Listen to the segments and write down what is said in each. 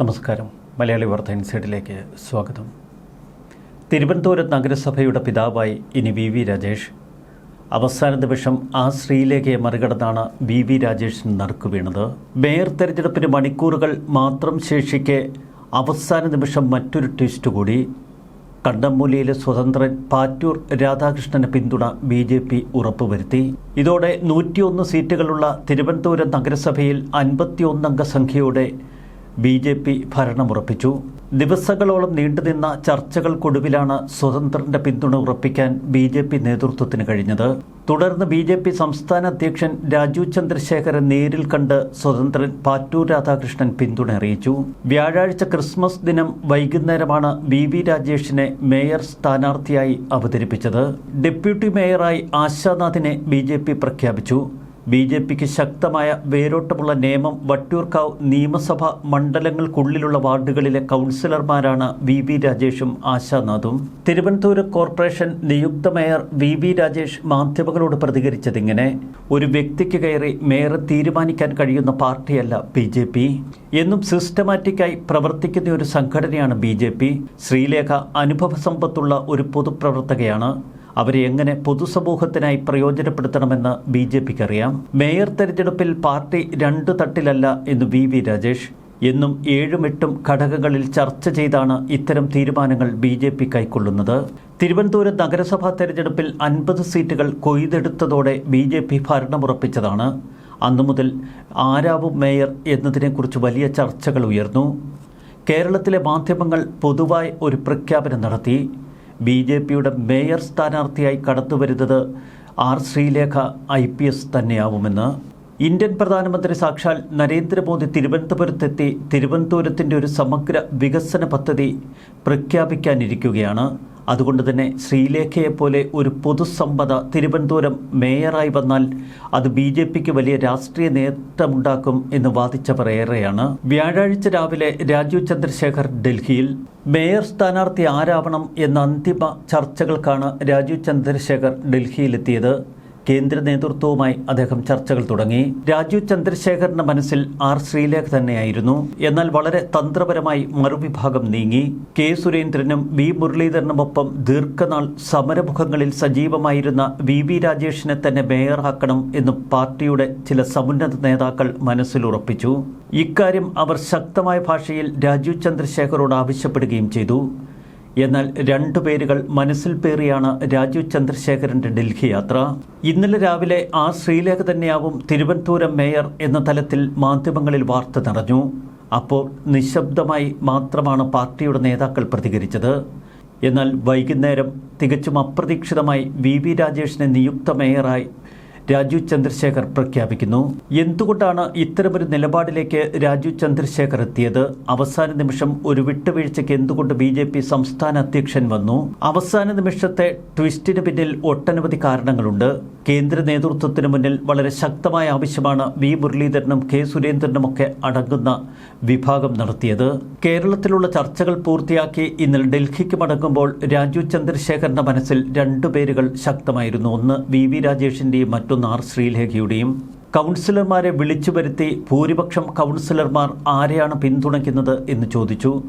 നമസ്കാരം. മലയാളി വാർത്ത ഇൻസൈഡിലേക്ക് സ്വാഗതം. തിരുവനന്തപുരം നഗരസഭയുടെ പിതാവായി ഇനി വി വി രാജേഷ്. അവസാന നിമിഷം ആ സ്ത്രീയിലേക്ക് മറികടന്നാണ് വി വി രാജേഷിന് നറുക്കു വീണത്. മേയർ തെരഞ്ഞെടുപ്പിന് മണിക്കൂറുകൾ മാത്രം ശേഷിക്കെ അവസാന നിമിഷം മറ്റൊരു ട്വിസ്റ്റ് കൂടി. കണ്ടമൂലിയിലെ സ്വതന്ത്രൻ പാറ്റൂർ രാധാകൃഷ്ണന് പിന്തുണ ബി ജെ പി ഉറപ്പുവരുത്തി. ഇതോടെ നൂറ്റിയൊന്ന് സീറ്റുകളുള്ള തിരുവനന്തപുരം നഗരസഭയിൽ അൻപത്തിയൊന്നംഗ സംഖ്യയോടെ ബി ജെ പി ഭരണമുറപ്പിച്ചു. ദിവസങ്ങളോളം നീണ്ടുനിന്ന ചർച്ചകൾക്കൊടുവിലാണ് സ്വതന്ത്രന്റെ പിന്തുണ ഉറപ്പിക്കാൻ ബി ജെ പി നേതൃത്വത്തിന് കഴിഞ്ഞത്. തുടർന്ന് ബി ജെ പി സംസ്ഥാന അധ്യക്ഷൻ രാജു ചന്ദ്രശേഖരൻ നേരിൽ കണ്ട് സ്വതന്ത്രൻ പാറ്റൂർ രാധാകൃഷ്ണൻ പിന്തുണ അറിയിച്ചു. വ്യാഴാഴ്ച ക്രിസ്മസ് ദിനം വൈകുന്നേരമാണ് വി വി രാജേഷിനെ മേയർ സ്ഥാനാർത്ഥിയായി അവതരിപ്പിച്ചത്. ഡെപ്യൂട്ടി മേയറായി ആശാനാഥിനെ ബി പ്രഖ്യാപിച്ചു. ബി ജെ പിക്ക് ശക്തമായ വേരോട്ടമുള്ള നിയമം വട്ടിയൂർക്കാവ് നിയമസഭ മണ്ഡലങ്ങൾക്കുള്ളിലുള്ള വാർഡുകളിലെ കൗൺസിലർമാരാണ് വി വി രാജേഷും ആശാനാഥും തിരുവനന്തപുരം കോർപ്പറേഷൻ നിയുക്ത മേയർ വി വി രാജേഷ് മാധ്യമങ്ങളോട് പ്രതികരിച്ചതിങ്ങനെ ഒരു വ്യക്തിക്ക് കയറി മേയറെ തീരുമാനിക്കാൻ കഴിയുന്ന പാർട്ടിയല്ല ബി ജെ പി. എന്നും സിസ്റ്റമാറ്റിക്കായി പ്രവർത്തിക്കുന്ന ഒരു സംഘടനയാണ് ബി ജെ പി. ശ്രീലേഖ അനുഭവ സമ്പത്തുള്ള ഒരു പൊതുപ്രവർത്തകയാണ്. അവരെ എങ്ങനെ പൊതുസമൂഹത്തിനായി പ്രയോജനപ്പെടുത്തണമെന്ന് ബി ജെ പിക്ക് അറിയാം മേയർ തെരഞ്ഞെടുപ്പിൽ പാർട്ടി രണ്ട് തട്ടിലല്ല എന്ന് വി വി രാജേഷ്. എന്നും ഏഴും എട്ടും ഘടകങ്ങളിൽ ചർച്ച ചെയ്താണ് ഇത്തരം തീരുമാനങ്ങൾ ബി ജെ പി കൈക്കൊള്ളുന്നത്. തിരുവനന്തപുരം നഗരസഭാ തെരഞ്ഞെടുപ്പിൽ അൻപത് സീറ്റുകൾ കൊയ്തെടുത്തതോടെ ബി ജെ പി ഭരണമുറപ്പിച്ചതാണ്. അന്നു മുതൽ ആരാവും മേയർ എന്നതിനെക്കുറിച്ച് വലിയ ചർച്ചകൾ ഉയർന്നു. കേരളത്തിലെ മാധ്യമങ്ങൾ പൊതുവായി ഒരു പ്രഖ്യാപനം നടത്തി. ബി ജെ പിയുടെ മേയർ സ്ഥാനാർത്ഥിയായി കടന്നുവരുന്നത് R Sreelekha I P S തന്നെയാവുമെന്ന്. ഇന്ത്യൻ പ്രധാനമന്ത്രി സാക്ഷാൽ നരേന്ദ്രമോദി തിരുവനന്തപുരത്തെത്തി തിരുവനന്തപുരത്തിന്റെ ഒരു സമഗ്ര വികസന പദ്ധതി പ്രഖ്യാപിക്കാനിരിക്കുകയാണ്. അതുകൊണ്ട് തന്നെ ശ്രീലേഖയെപ്പോലെ ഒരു പൊതുസമ്മത തിരുവനന്തപുരം മേയറായി വന്നാൽ അത് ബി ജെ പിക്ക് വലിയ രാഷ്ട്രീയ നേട്ടമുണ്ടാക്കും എന്ന് വാദിച്ചവർ ഏറെയാണ്. വ്യാഴാഴ്ച രാവിലെ രാജീവ് ചന്ദ്രശേഖർ ഡൽഹിയിൽ മേയർ സ്ഥാനാർത്ഥി ആരാവണം എന്ന അന്തിമ ചർച്ചകൾക്കാണ് രാജീവ് ചന്ദ്രശേഖർ ഡൽഹിയിലെത്തിയത്. കേന്ദ്ര നേതൃത്വവുമായി അദ്ദേഹം ചർച്ചകൾ തുടങ്ങി. രാജീവ് ചന്ദ്രശേഖറിന്റെ മനസ്സിൽ ആർ ശ്രീലേഖ തന്നെയായിരുന്നു. എന്നാൽ വളരെ തന്ത്രപരമായി മറുവിഭാഗം നീങ്ങി. കെ സുരേന്ദ്രനും വി മുരളീധരനുമൊപ്പം ദീർഘനാൾ സമരമുഖങ്ങളിൽ സജീവമായിരുന്ന വി വി രാജേഷിനെ തന്നെ മേയറാക്കണം എന്ന് പാർട്ടിയുടെ ചില സമുന്നത നേതാക്കൾ മനസ്സിലുറപ്പിച്ചു ഇക്കാര്യം അവർ ശക്തമായ ഭാഷയിൽ രാജീവ് ചന്ദ്രശേഖറോട് ആവശ്യപ്പെടുകയും ചെയ്തു. എന്നാൽ രണ്ടു പേരുകൾ മനസ്സിൽ പേറിയാണ് രാജീവ് ചന്ദ്രശേഖരന്റെ ഡൽഹി യാത്ര ഇന്നലെ രാവിലെ ആ ശ്രീലേഖ തന്നെയാവും തിരുവനന്തപുരം മേയർ എന്ന തലത്തിൽ മാധ്യമങ്ങളിൽ വാർത്ത നിറഞ്ഞു. അപ്പോൾ നിശബ്ദമായി മാത്രമാണ് പാർട്ടിയുടെ നേതാക്കൾ പ്രതികരിച്ചത്. എന്നാൽ വൈകുന്നേരം തികച്ചും അപ്രതീക്ഷിതമായി വി വി രാജേഷിനെ നിയുക്ത മേയറായി രാജീവ് ചന്ദ്രശേഖർ പ്രഖ്യാപിക്കുന്നു. എന്തുകൊണ്ടാണ് ഇത്തരമൊരു നിലപാടിലേക്ക് രാജു ചന്ദ്രശേഖർ എത്തിയത്? അവസാന നിമിഷം ഒരു വിട്ടുവീഴ്ചയ്ക്ക് എന്തുകൊണ്ട് ബി ജെ പി സംസ്ഥാന അധ്യക്ഷൻ വന്നു? അവസാന നിമിഷത്തെ ട്വിസ്റ്റിന് പിന്നിൽ ഒട്ടനവധി കാരണങ്ങളുണ്ട്. കേന്ദ്ര നേതൃത്വത്തിന് മുന്നിൽ വളരെ ശക്തമായ ആവശ്യമാണ് വി മുരളീധരനും കെ സുരേന്ദ്രനും ഒക്കെ അടങ്ങുന്ന വിഭാഗം നടത്തിയത്. കേരളത്തിലുള്ള ചർച്ചകൾ പൂർത്തിയാക്കി ഇന്നലെ ഡൽഹിക്ക് മടങ്ങുമ്പോൾ രാജു ചന്ദ്രശേഖരന്റെ മനസ്സിൽ രണ്ടു പേരുകൾ ശക്തമായിരുന്നു. ഒന്ന് വി വി രാജേഷിന്റെയും മറ്റൊന്ന് ആർ ശ്രീലേഖയുടെയും കൗൺസിലർമാരെ വിളിച്ചു വരുത്തി ഭൂരിപക്ഷം കൗൺസിലർമാർ ആരെയാണ് പിന്തുണയ്ക്കുന്നത് എന്ന് ചോദിച്ചു.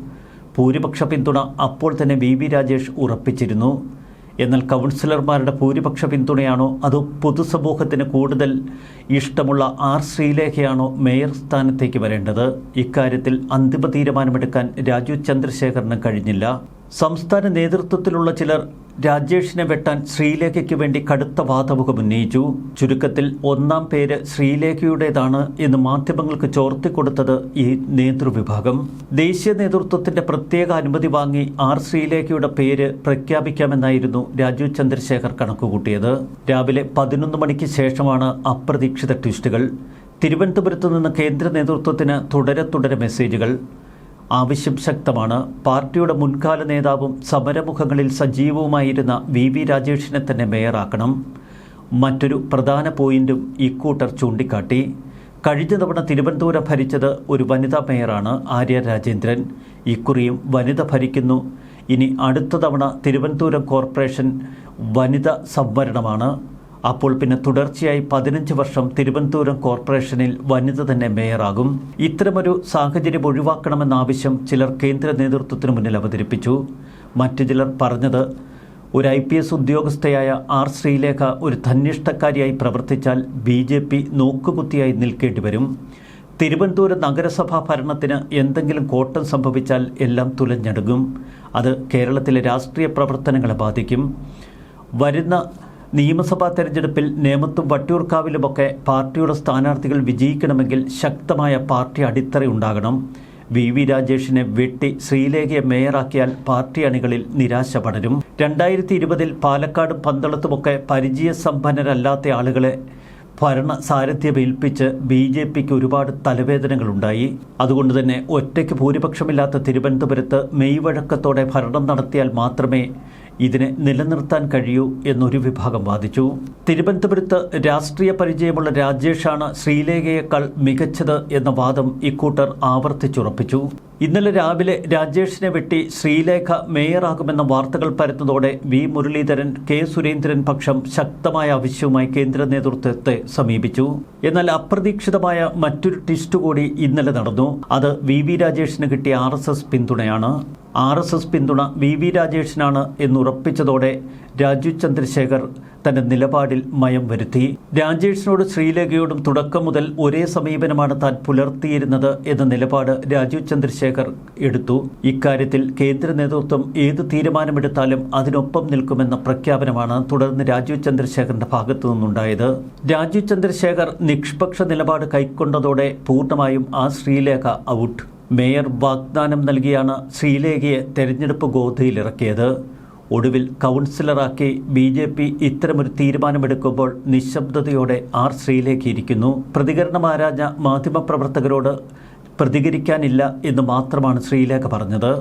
ഭൂരിപക്ഷ പിന്തുണ അപ്പോൾ തന്നെ വി വി രാജേഷ് ഉറപ്പിച്ചിരുന്നു. എന്നാൽ കൗൺസിലർമാരുടെ ഭൂരിപക്ഷ പിന്തുണയാണോ അതോ പൊതുസമൂഹത്തിന് കൂടുതൽ ഇഷ്ടമുള്ള ആർ ശ്രീലേഖയാണോ മേയർ സ്ഥാനത്തേക്ക് വരേണ്ടത്? ഇക്കാര്യത്തിൽ അന്തിമ തീരുമാനമെടുക്കാൻ രാജു ചന്ദ്രശേഖറിന് കഴിഞ്ഞില്ല. സംസ്ഥാന നേതൃത്വത്തിലുള്ള ചിലർ രാജേഷിനെ വെട്ടാൻ ശ്രീലേഖയ്ക്ക് വേണ്ടി കടുത്ത വാദമുഖം ഉന്നയിച്ചു. ചുരുക്കത്തിൽ ഒന്നാം പേര് ശ്രീലേഖയുടേതാണ് എന്ന് മാധ്യമങ്ങൾക്ക് ചോർത്തിക്കൊടുത്തത് ഈ നേതൃവിഭാഗം. ദേശീയ നേതൃത്വത്തിന്റെ പ്രത്യേക അനുമതി വാങ്ങി ആർ ശ്രീലേഖയുടെ പേര് പ്രഖ്യാപിക്കാമെന്നായിരുന്നു രാജീവ് ചന്ദ്രശേഖർ കണക്കുകൂട്ടിയത്. രാവിലെ പതിനൊന്ന് മണിക്ക് ശേഷമാണ് അപ്രതീക്ഷിത ട്വിസ്റ്റുകൾ. തിരുവനന്തപുരത്ത് നിന്ന് കേന്ദ്ര നേതൃത്വത്തിന് തുടരെ തുടരെ മെസ്സേജുകൾ. ആവശ്യം ശക്തമാണ്. പാർട്ടിയുടെ മുൻകാല നേതാവും സമരമുഖങ്ങളിൽ സജീവവുമായിരുന്ന വി വി രാജേഷിനെ തന്നെ മേയറാക്കണം. മറ്റൊരു പ്രധാന പോയിന്റും ഇക്കൂട്ടർ ചൂണ്ടിക്കാട്ടി. കഴിഞ്ഞ തവണ തിരുവനന്തപുരം ഭരിച്ചത് ഒരു വനിതാ മേയറാണ് ആര്യ രാജേന്ദ്രൻ. ഇക്കുറിയും വനിത ഭരിക്കുന്നു. ഇനി അടുത്ത തവണ തിരുവനന്തപുരം കോർപ്പറേഷൻ വനിത സംവരണമാണ്. അപ്പോൾ പിന്നെ തുടർച്ചയായി പതിനഞ്ച് വർഷം തിരുവനന്തപുരം കോർപ്പറേഷനിൽ വനിത തന്നെ മേയറാകും. ഇത്തരമൊരു സാഹചര്യം ഒഴിവാക്കണമെന്ന ആവശ്യം ചിലർ കേന്ദ്ര നേതൃത്വത്തിന് മുന്നിൽ അവതരിപ്പിച്ചു. മറ്റു ചിലർ പറഞ്ഞത് ഒരു ഐ പി എസ് ഉദ്യോഗസ്ഥയായ ആർ ശ്രീലേഖ ഒരു ധന്യഷ്ടക്കാരിയായി പ്രവർത്തിച്ചാൽ ബി ജെ പി നോക്കുകുത്തിയായി നിൽക്കേണ്ടി വരും. തിരുവനന്തപുരം നഗരസഭാ ഭരണത്തിന് എന്തെങ്കിലും കോട്ടം സംഭവിച്ചാൽ എല്ലാം തുലഞ്ഞെടുക്കും. അത് കേരളത്തിലെ രാഷ്ട്രീയ പ്രവർത്തനങ്ങളെ ബാധിക്കും. വരുന്ന നിയമസഭാ തെരഞ്ഞെടുപ്പിൽ നേമത്തും വട്ടിയൂർക്കാവിലുമൊക്കെ പാർട്ടിയുടെ സ്ഥാനാർത്ഥികൾ വിജയിക്കണമെങ്കിൽ ശക്തമായ പാർട്ടി അടിത്തറ ഉണ്ടാകണം. വി. വി. രാജേഷിനെ വെട്ടി ശ്രീലേഖയെ മേയറാക്കിയാൽ പാർട്ടി അണികളിൽ നിരാശ പടരും. രണ്ടായിരത്തി ഇരുപതിൽ പാലക്കാടും പന്തളത്തുമൊക്കെ പരിചയസമ്പന്നരല്ലാത്ത ആളുകളെ ഭരണ സാരഥ്യം ഏൽപ്പിച്ച് ബി ജെ പിക്ക് ഒരുപാട് തലവേദനകളുണ്ടായി. അതുകൊണ്ട് തന്നെ ഒറ്റയ്ക്ക് ഭൂരിപക്ഷമില്ലാത്ത തിരുവനന്തപുരത്ത് മെയ് വഴക്കത്തോടെ ഭരണം നടത്തിയാൽ മാത്രമേ ഇതിനെ നിലനിർത്താൻ കഴിയൂ എന്നൊരു വിഭാഗം വാദിച്ചു. തിരുവനന്തപുരത്ത് രാഷ്ട്രീയ പരിചയമുള്ള രാജേഷാണ് ശ്രീലേഖയേക്കാൾ മികച്ചത് എന്ന വാദം ഇക്കൂട്ടർ ആവർത്തിച്ചുറപ്പിച്ചു. ഇന്നലെ രാവിലെ രാജേഷിനെ വെട്ടി ശ്രീലേഖ മേയറാകുമെന്ന വാർത്തകൾ പരത്തുന്നതോടെ വി മുരളീധരൻ കെ സുരേന്ദ്രൻ പക്ഷം ശക്തമായ ആവശ്യവുമായി കേന്ദ്ര നേതൃത്വത്തെ സമീപിച്ചു. എന്നാൽ അപ്രതീക്ഷിതമായ മറ്റൊരു ടിസ്റ്റ് കൂടി ഇന്നലെ നടന്നു. അത് വി വി രാജേഷിന് കിട്ടിയ ആർ പിന്തുണയാണ്. ആർ പിന്തുണ വി വി രാജേഷിനാണ് എന്നുറപ്പിച്ചതോടെ രാജു ചന്ദ്രശേഖർ തന്റെ നിലപാടിൽ മയം വരുത്തി. രാജേഷിനോട് ശ്രീലേഖയോടും തുടക്കം മുതൽ ഒരേ സമീപനമാണ് താൻ പുലർത്തിയിരുന്നത് എന്ന നിലപാട് രാജീവ് ചന്ദ്രശേഖർ എടുത്തു. ഇക്കാര്യത്തിൽ കേന്ദ്ര നേതൃത്വം ഏത് തീരുമാനമെടുത്താലും അതിനൊപ്പം നിൽക്കുമെന്ന പ്രഖ്യാപനമാണ് തുടർന്ന് രാജീവ് ചന്ദ്രശേഖറിന്റെ ഭാഗത്തു നിന്നുണ്ടായത് രാജീവ് ചന്ദ്രശേഖർ നിഷ്പക്ഷ നിലപാട് കൈക്കൊണ്ടതോടെ പൂർണമായും ആ ശ്രീലേഖ ഔട്ട്. മേയർ വാഗ്ദാനം നൽകിയാണ് ശ്രീലേഖയെ തെരഞ്ഞെടുപ്പ് ഗോധയിലിറക്കിയത് ഒടുവിൽ കൗൺസിലറാക്കി ബി ജെ പി ഇത്തരമൊരു തീരുമാനമെടുക്കുമ്പോൾ നിശബ്ദതയോടെ ആർ ശ്രീയിലേക്ക് ഇരിക്കുന്നു. പ്രതികരണം ആരാഞ്ഞ മാധ്യമപ്രവർത്തകരോട് പ്രതികരിക്കാനില്ല എന്ന് മാത്രമാണ് ശ്രീലേഖ പറഞ്ഞത്.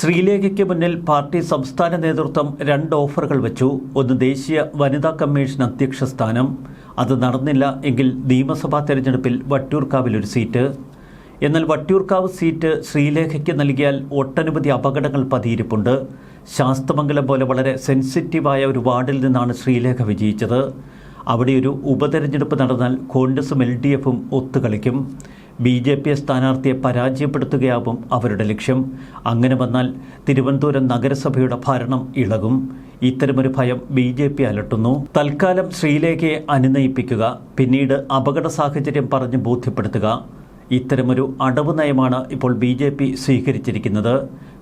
ശ്രീലേഖയ്ക്ക് മുന്നിൽ പാർട്ടി സംസ്ഥാന നേതൃത്വം രണ്ട് ഓഫറുകൾ വെച്ചു. ഒന്ന് ദേശീയ വനിതാ കമ്മീഷൻ അധ്യക്ഷ സ്ഥാനം. അത് നടന്നില്ല എങ്കിൽ നിയമസഭാ തെരഞ്ഞെടുപ്പിൽ വട്ടിയൂർക്കാവിൽ ഒരു സീറ്റ്. എന്നാൽ വട്ടിയൂർക്കാവ് സീറ്റ് ശ്രീലേഖയ്ക്ക് നൽകിയാൽ ഒട്ടനവധി അപകടങ്ങൾ പതിയിരിപ്പുണ്ട്. ശാസ്തമംഗലം പോലെ വളരെ സെൻസിറ്റീവായ ഒരു വാർഡിൽ നിന്നാണ് ശ്രീലേഖ വിജയിച്ചത്. അവിടെ ഒരു ഉപതെരഞ്ഞെടുപ്പ് നടന്നാൽ കോൺഗ്രസും എൽ ഡി എഫും ഒത്തുകളിക്കും. ബി ജെ പി സ്ഥാനാർത്ഥിയെ പരാജയപ്പെടുത്തുകയാവും അവരുടെ ലക്ഷ്യം. അങ്ങനെ വന്നാൽ തിരുവനന്തപുരം നഗരസഭയുടെ ഭരണം ഇളകും. ഇത്തരമൊരു ഭയം ബി ജെ പി അലട്ടുന്നു. തൽക്കാലം ശ്രീലേഖയെ അനുനയിപ്പിക്കുക പിന്നീട് അപകട സാഹചര്യം പറഞ്ഞ് ബോധ്യപ്പെടുത്തുക. ഇത്തരമൊരു അടവ് നയമാണ് ഇപ്പോൾ ബി സ്വീകരിച്ചിരിക്കുന്നത്.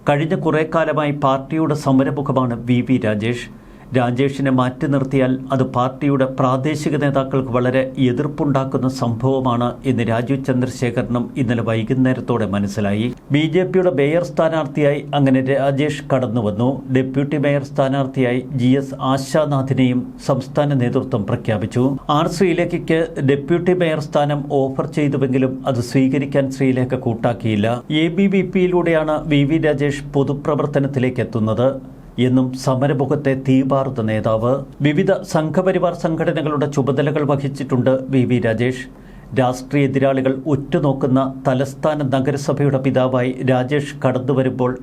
കഴിഞ്ഞ കുറേ കാലമായി പാർട്ടിയുടെ സമരമുഖമാണ് വി വി രാജേഷ്. രാജേഷിനെ മാറ്റി നിർത്തിയാൽ അത് പാർട്ടിയുടെ പ്രാദേശിക നേതാക്കൾക്ക് വളരെ എതിർപ്പുണ്ടാക്കുന്ന സംഭവമാണ് എന്ന് രാജീവ് ചന്ദ്രശേഖരനും ഇന്നലെ വൈകുന്നേരത്തോടെ മനസ്സിലായി. ബി ജെ പിയുടെ മേയർ സ്ഥാനാർത്ഥിയായി അങ്ങനെ രാജേഷ് കടന്നുവന്നു ഡെപ്യൂട്ടി മേയർ സ്ഥാനാർത്ഥിയായി ജി എസ് ആശാനാഥിനെയും സംസ്ഥാന നേതൃത്വം പ്രഖ്യാപിച്ചു. ആർ ശ്രീലേഖയ്ക്ക് ഡെപ്യൂട്ടി മേയർ സ്ഥാനം ഓഫർ ചെയ്തുവെങ്കിലും അത് സ്വീകരിക്കാൻ ശ്രീലേഖ കൂട്ടാക്കിയില്ല. എ ബി വി പിയിലൂടെയാണ് വി വി രാജേഷ് പൊതുപ്രവർത്തനത്തിലേക്ക് എത്തുന്നത്. എന്നും സമരമുഖത്തെ തീപാറുന്ന നേതാവ്. വിവിധ സംഘപരിവാർ സംഘടനകളുടെ ചുമതലകൾ വഹിച്ചിട്ടുണ്ട് വി വി രാജേഷ്. രാഷ്ട്രീയ എതിരാളികൾ ഉറ്റുനോക്കുന്ന തലസ്ഥാന നഗരസഭയുടെ പിതാവായി രാജേഷ് കടന്നുവരുമ്പോൾ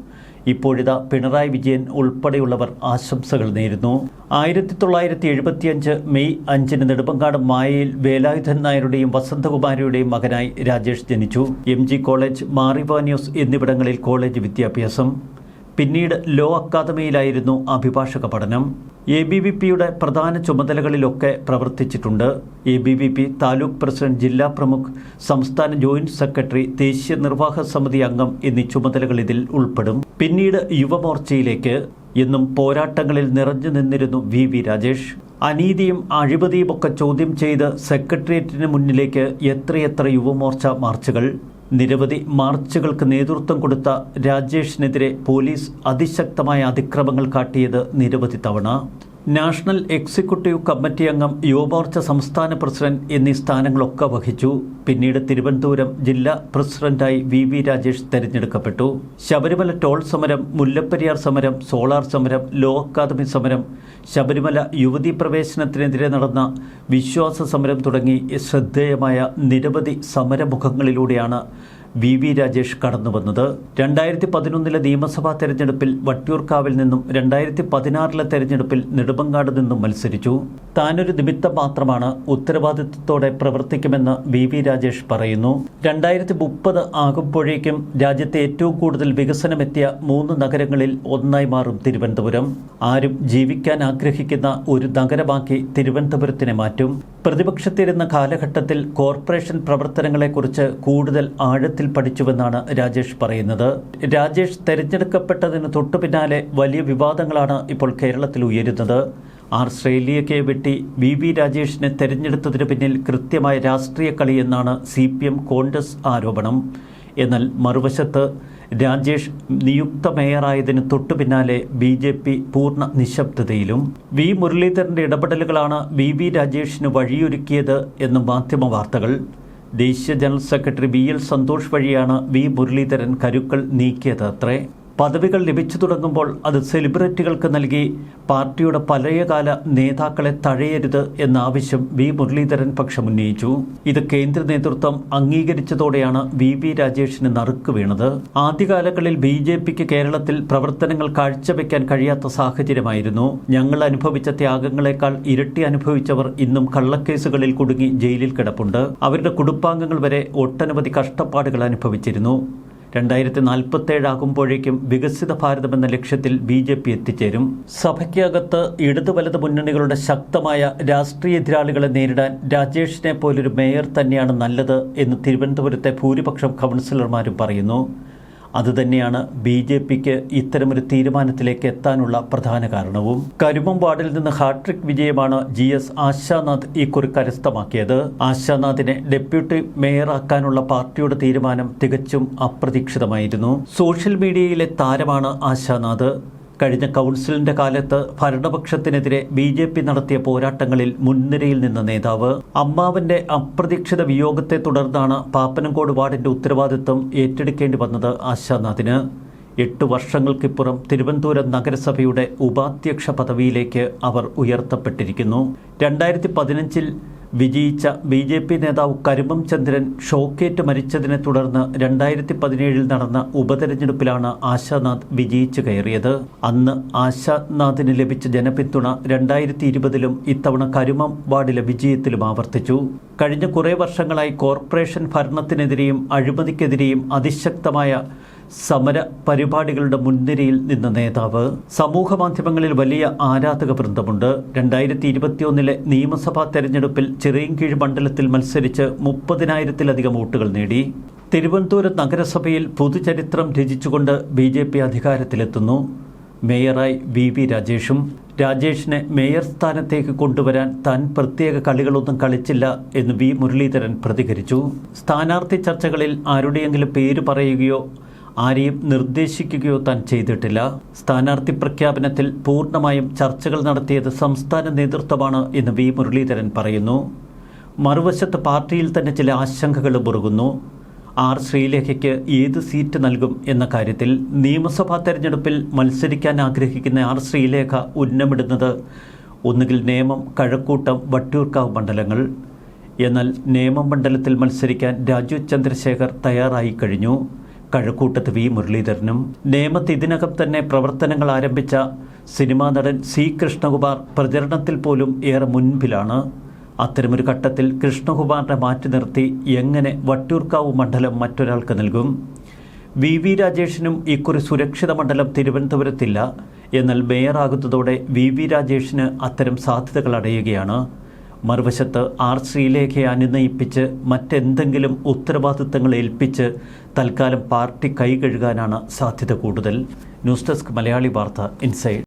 ഇപ്പോഴിതാ പിണറായി വിജയൻ ഉൾപ്പെടെയുള്ളവർ ആശംസകൾ നേരുന്നു. ആയിരത്തി തൊള്ളായിരത്തി എഴുപത്തിയഞ്ച് മെയ് അഞ്ചിന് നെടുമ്പങ്കാട് മായയിൽ വേലായുധൻ നായരുടെയും വസന്തകുമാരിയുടെയും മകനായി രാജേഷ് ജനിച്ചു. എം കോളേജ് മാറിവാനിയോസ് എന്നിവിടങ്ങളിൽ കോളേജ് വിദ്യാഭ്യാസം. പിന്നീട് ലോ അക്കാദമിയിലായിരുന്നു അഭിഭാഷക പഠനം. എ ബി വി പിയുടെ പ്രധാന ചുമതലകളിലൊക്കെ പ്രവർത്തിച്ചിട്ടുണ്ട്. A B V P taluk president ജില്ലാ പ്രമുഖ് സംസ്ഥാന ജോയിന്റ് സെക്രട്ടറി ദേശീയ നിർവാഹക സമിതി അംഗം എന്നീ ചുമതലകൾ ഇതിൽ ഉൾപ്പെടും. പിന്നീട് യുവമോർച്ചയിലേക്ക് എന്നും പോരാട്ടങ്ങളിൽ നിറഞ്ഞു നിന്നിരുന്നു വി. വി. രാജേഷ്. അനീതിയും അഴിമതിയും ഒക്കെ ചോദ്യം ചെയ്ത് സെക്രട്ടേറിയറ്റിന് മുന്നിലേക്ക് എത്രയെത്ര യുവമോർച്ച മാർച്ചുകൾ. നിരവധി മാർച്ചുകൾക്ക് നേതൃത്വം കൊടുത്ത രാജേഷിനെതിരെ പോലീസ് അതിശക്തമായ അതിക്രമങ്ങൾ കാട്ടിയത് നിരവധി തവണ. നാഷണൽ എക്സിക്യൂട്ടീവ് കമ്മിറ്റി അംഗം യുവമോർച്ച സംസ്ഥാന പ്രസിഡന്റ് എന്നീ സ്ഥാനങ്ങളൊക്കെ വഹിച്ചു. പിന്നീട് തിരുവനന്തപുരം ജില്ലാ പ്രസിഡന്റായി വി വി രാജേഷ് തെരഞ്ഞെടുക്കപ്പെട്ടു. ശബരിമല ടോൾ സമരം മുല്ലപ്പെരിയാർ സമരം സോളാർ സമരം ലോ അക്കാദമി സമരം ശബരിമല യുവതീ പ്രവേശനത്തിനെതിരെ നടന്ന വിശ്വാസ സമരം തുടങ്ങി ശ്രദ്ധേയമായ നിരവധി സമരമുഖങ്ങളിലൂടെയാണ് വി വി രാജേഷ് കടന്നു വന്നത്. രണ്ടായിരത്തി പതിനൊന്നിലെ നിയമസഭാ തെരഞ്ഞെടുപ്പിൽ വട്ടിയൂർക്കാവിൽ നിന്നും രണ്ടായിരത്തി പതിനാറിലെ തെരഞ്ഞെടുപ്പിൽ നെടുമ്പങ്ങാട് നിന്നും മത്സരിച്ചു. താനൊരു നിമിത്തം മാത്രമാണ് ഉത്തരവാദിത്വത്തോടെ പ്രവർത്തിക്കുമെന്ന് വി വി രാജേഷ് പറയുന്നു. രണ്ടായിരത്തി മുപ്പത് ആകുമ്പോഴേക്കും രാജ്യത്തെ ഏറ്റവും കൂടുതൽ വികസനമെത്തിയ മൂന്ന് നഗരങ്ങളിൽ ഒന്നായി മാറും തിരുവനന്തപുരം. ആരും ജീവിക്കാൻ ആഗ്രഹിക്കുന്ന ഒരു നഗരമാക്കി തിരുവനന്തപുരത്തിനെ മാറ്റും. പ്രതിപക്ഷത്തിരുന്ന കാലഘട്ടത്തിൽ കോർപ്പറേഷൻ പ്രവർത്തനങ്ങളെക്കുറിച്ച് കൂടുതൽ ആഴത്തിൽ പഠിച്ചുവെന്നാണ് രാജേഷ് പറയുന്നത്. രാജേഷ് തെരഞ്ഞെടുക്കപ്പെട്ടതിന് തൊട്ടു പിന്നാലെ വലിയ വിവാദങ്ങളാണ് ഇപ്പോൾ കേരളത്തിൽ ഉയരുന്നത്. ആർ ശ്രേലിയക്കെ വെട്ടി വി വി രാജേഷിനെ തെരഞ്ഞെടുത്തതിന് പിന്നിൽ കൃത്യമായ രാഷ്ട്രീയ കളിയെന്നാണ് സി പി എം കോൺഗ്രസ് ആരോപണം. എന്നാൽ മറുവശത്ത് രാജേഷ് നിയുക്ത മേയറായതിന് തൊട്ടു പിന്നാലെ ബി ജെ പി പൂർണ നിശബ്ദതയിലും. വി മുരളീധരന്റെ ഇടപെടലുകളാണ് വി വി രാജേഷിന് വഴിയൊരുക്കിയത് എന്ന് മാധ്യമ വാർത്തകൾ. ദേശീയ general secretary V L Santhosh വഴിയാണ് വി മുരളീധരൻ കരുക്കൾ നീക്കിയത് അത്രേ. പദവികൾ ലഭിച്ചു തുടങ്ങുമ്പോൾ അത് സെലിബ്രിറ്റികൾക്ക് നൽകി പാർട്ടിയുടെ പഴയകാല നേതാക്കളെ തഴയരുത് എന്ന ആവശ്യം വി മുരളീധരൻ പക്ഷം ഉന്നയിച്ചു. ഇത് കേന്ദ്ര നേതൃത്വം അംഗീകരിച്ചതോടെയാണ് വി വി രാജേഷിന് നറുക്ക് വീണത്. ആദ്യകാലങ്ങളിൽ ബി ജെ പിക്ക് കേരളത്തിൽ പ്രവർത്തനങ്ങൾ കാഴ്ചവെക്കാൻ കഴിയാത്ത സാഹചര്യമായിരുന്നു. ഞങ്ങൾ അനുഭവിച്ച ത്യാഗങ്ങളെക്കാൾ ഇരട്ടി അനുഭവിച്ചവർ ഇന്നും കള്ളക്കേസുകളിൽ കുടുങ്ങി ജയിലിൽ കിടപ്പുണ്ട്. അവരുടെ കുടുംബാംഗങ്ങൾ വരെ ഒട്ടനവധി കഷ്ടപ്പാടുകൾ അനുഭവിച്ചിരുന്നു. രണ്ടായിരത്തി നാൽപ്പത്തേഴ് ആകുമ്പോഴേക്കും വികസിത ഭാരതം എന്ന ലക്ഷ്യത്തിൽ ബി ജെ പി എത്തിച്ചേരും. സഭയ്ക്കകത്ത് ഇടതു വലത് മുന്നണികളുടെ ശക്തമായ രാഷ്ട്രീയ എതിരാളികളെ നേരിടാൻ രാജേഷിനെ പോലൊരു മേയർ തന്നെയാണ് നല്ലത് എന്ന് തിരുവനന്തപുരത്തെ ഭൂരിപക്ഷം കൗൺസിലർമാരും പറയുന്നു. അതുതന്നെയാണ് ബി ജെ പിക്ക് ഇത്തരമൊരു തീരുമാനത്തിലേക്ക് എത്താനുള്ള പ്രധാന കാരണവും. കരുമം വാർഡിൽ നിന്ന് ഹാട്രിക് വിജയമാണ് ജി എസ് ആശാനാഥ് ഇക്കുറി കരസ്ഥമാക്കിയത്. ആശാനാഥിനെ ഡെപ്യൂട്ടി മേയറാക്കാനുള്ള പാർട്ടിയുടെ തീരുമാനം തികച്ചും അപ്രതീക്ഷിതമായിരുന്നു. സോഷ്യൽ മീഡിയയിലെ താരമാണ് ആശാനാഥ്. കഴിഞ്ഞ കൗൺസിലിന്റെ കാലത്ത് ഭരണപക്ഷത്തിനെതിരെ ബി ജെ പി നടത്തിയ പോരാട്ടങ്ങളിൽ മുൻനിരയിൽ നിന്ന നേതാവ്. അമ്മാവന്റെ അപ്രതീക്ഷിത വിയോഗത്തെ തുടർന്നാണ് പാപ്പനംകോട് വാർഡിന്റെ ഉത്തരവാദിത്വം ഏറ്റെടുക്കേണ്ടി വന്നത് ആശാനാഥിന്. എട്ട് വർഷങ്ങൾക്കിപ്പുറം തിരുവനന്തപുരം നഗരസഭയുടെ ഉപാധ്യക്ഷ പദവിയിലേക്ക് അവർ ഉയർത്തപ്പെട്ടിരിക്കുന്നു. രണ്ടായിരത്തി പതിനഞ്ചിൽ വിജയിച്ച ബി ജെ പി നേതാവ് കരുമം ചന്ദ്രൻ ഷോക്കേറ്റ് മരിച്ചതിനെ തുടർന്ന് രണ്ടായിരത്തി പതിനേഴിൽ നടന്ന ഉപതെരഞ്ഞെടുപ്പിലാണ് ആശാനാഥ് വിജയിച്ചു കയറിയത്. അന്ന് ആശാനാഥിന് ലഭിച്ച ജനപിന്തുണ രണ്ടായിരത്തി ഇരുപതിലും ഇത്തവണ കരുമം വാർഡിലെ വിജയത്തിലും ആവർത്തിച്ചു. കഴിഞ്ഞ കുറേ വർഷങ്ങളായി കോർപ്പറേഷൻ ഭരണത്തിനെതിരെയും അഴിമതിക്കെതിരെയും അതിശക്തമായ സമര പരിപാടികളുടെ മുൻനിരയിൽ നിന്ന നേതാവ്. സമൂഹ മാധ്യമങ്ങളിൽ വലിയ ആരാധക വൃന്ദമുണ്ട്. രണ്ടായിരത്തി ഇരുപത്തിയൊന്നിലെ നിയമസഭാ തെരഞ്ഞെടുപ്പിൽ ചിറയൻകീഴ് മണ്ഡലത്തിൽ മത്സരിച്ച് മുപ്പതിനായിരത്തിലധികം വോട്ടുകൾ നേടി. തിരുവനന്തപുരം നഗരസഭയിൽ പൊതുചരിത്രം രചിച്ചുകൊണ്ട് ബി ജെ പി അധികാരത്തിലെത്തുന്നു. മേയറായി വി വി രാജേഷും രാജേഷിനെ മേയർ സ്ഥാനത്തേക്ക് കൊണ്ടുവരാൻ താൻ പ്രത്യേക കളികളൊന്നും കളിച്ചില്ല എന്ന് വി മുരളീധരൻ പ്രതികരിച്ചു. സ്ഥാനാർത്ഥി ചർച്ചകളിൽ ആരുടെയെങ്കിലും പേര് പറയുകയോ ആരെയും നിർദ്ദേശിക്കുകയോ താൻ ചെയ്തിട്ടില്ല. സ്ഥാനാർത്ഥി പ്രഖ്യാപനത്തിൽ പൂർണമായും ചർച്ചകൾ നടത്തിയത് സംസ്ഥാന നേതൃത്വമാണ് എന്ന് വി മുരളീധരൻ പറയുന്നു. മറുവശത്ത് പാർട്ടിയിൽ തന്നെ ചില ആശങ്കകൾ മുറുകുന്നു. ആർ ശ്രീലേഖയ്ക്ക് ഏത് സീറ്റ് നൽകും എന്ന കാര്യത്തിൽ നിയമസഭാ തെരഞ്ഞെടുപ്പിൽ മത്സരിക്കാൻ ആഗ്രഹിക്കുന്ന ആർ ശ്രീലേഖ ഉന്നമിടുന്നത് ഒന്നുകിൽ നേമം കഴക്കൂട്ടം വട്ടിയൂർക്കാവ് മണ്ഡലങ്ങൾ. എന്നാൽ നേമം മണ്ഡലത്തിൽ മത്സരിക്കാൻ രാജു ചന്ദ്രശേഖർ തയ്യാറായി കഴിഞ്ഞു. കഴക്കൂട്ടത്ത് വി. മുരളീധരനും നേമത്ത് ഇതിനകം തന്നെ പ്രവർത്തനങ്ങൾ ആരംഭിച്ച സിനിമാ നടൻ സി. കൃഷ്ണകുമാർ പ്രചരണത്തിൽ പോലും ഏറെ മുൻപിലാണ്. അത്തരമൊരു ഘട്ടത്തിൽ കൃഷ്ണകുമാറിനെ മാറ്റി നിർത്തി എങ്ങനെ വട്ടിയൂർക്കാവ് മണ്ഡലം മറ്റൊരാൾക്ക് നൽകും? വി. വി. രാജേഷിനും ഇക്കുറി സുരക്ഷിത മണ്ഡലം തിരുവനന്തപുരത്തില്ല. എന്നാൽ മേയറാകുന്നതോടെ വി. വി. രാജേഷിന് അത്തരം സാധ്യതകൾ അടയുകയാണ്. മറുവശത്ത് ആർ ശ്രീലേഖയെ അനുനയിപ്പിച്ച് മറ്റെന്തെങ്കിലും ഉത്തരവാദിത്തങ്ങൾ ഏൽപ്പിച്ച് തൽക്കാലം പാർട്ടി കൈകഴുകാനാണ് സാധ്യത കൂടുതൽ. ന്യൂസ് ഡെസ്ക് മലയാളി വാർത്ത ഇൻസൈഡ്.